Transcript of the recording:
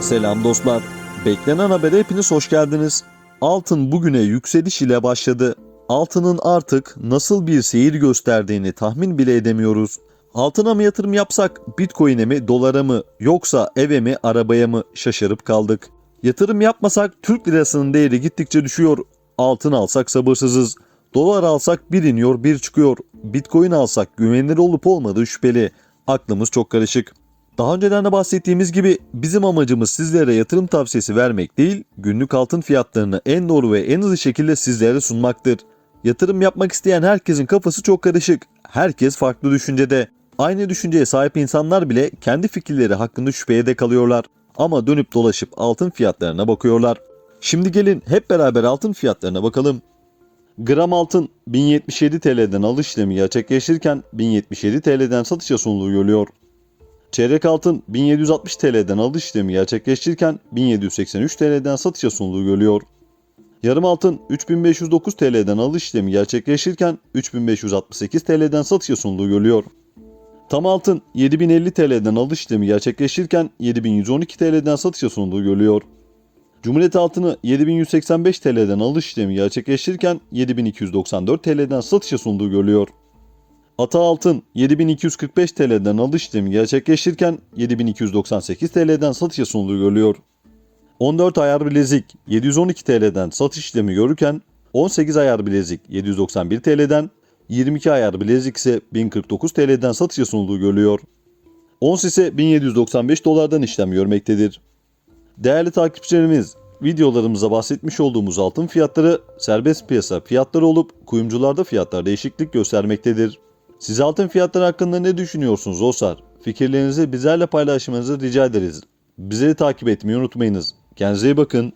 Selam dostlar. Beklenen habere hepiniz hoş geldiniz. Altın bugüne yükseliş ile başladı. Altının artık nasıl bir seyir gösterdiğini tahmin bile edemiyoruz. Altına mı yatırım yapsak, bitcoin'e mi, dolara mı, yoksa eve mi, arabaya mı şaşırıp kaldık. Yatırım yapmasak Türk lirasının değeri gittikçe düşüyor. Altın alsak sabırsızız. Dolar alsak bir iniyor bir çıkıyor. Bitcoin alsak güvenilir olup olmadığı şüpheli. Aklımız çok karışık. Daha önceden de bahsettiğimiz gibi bizim amacımız sizlere yatırım tavsiyesi vermek değil, günlük altın fiyatlarını en doğru ve en hızlı şekilde sizlere sunmaktır. Yatırım yapmak isteyen herkesin kafası çok karışık. Herkes farklı düşüncede. Aynı düşünceye sahip insanlar bile kendi fikirleri hakkında şüpheye de kalıyorlar. Ama dönüp dolaşıp altın fiyatlarına bakıyorlar. Şimdi gelin hep beraber altın fiyatlarına bakalım. Gram altın 1077 TL'den alış işlemi gerçekleştirirken 1077 TL'den satışa sunduğu görülüyor. Çeyrek altın 1760 TL'den alış işlemi gerçekleştirirken 1783 TL'den satışa sunduğu görülüyor. Yarım altın 3509 TL'den alış işlemi gerçekleştirirken 3568 TL'den satışa sunduğu görülüyor. Tam altın 7050 TL'den alış işlemi gerçekleştirirken 7112 TL'den satışa sunduğu görülüyor. Cumhuriyet altını 7185 TL'den alış işlemi gerçekleştirirken 7294 TL'den satışa sunduğu görülüyor. Ata altın 7245 TL'den alış işlemi gerçekleştirirken 7298 TL'den satışa sunduğu görülüyor. 14 ayar bilezik 712 TL'den satış işlemi görürken 18 ayar bilezik 791 TL'den 22 ayar bilezik ise 1049 TL'den satışa sunduğu görülüyor. Ons ise 1795 dolardan işlem görmektedir. Değerli takipçilerimiz, videolarımızda bahsetmiş olduğumuz altın fiyatları serbest piyasa fiyatları olup kuyumcularda fiyatlar değişiklik göstermektedir. Siz altın fiyatları hakkında ne düşünüyorsunuz dostlar? Fikirlerinizi bizlerle paylaşmanızı rica ederiz. Bizleri takip etmeyi unutmayınız. Kendinize iyi bakın.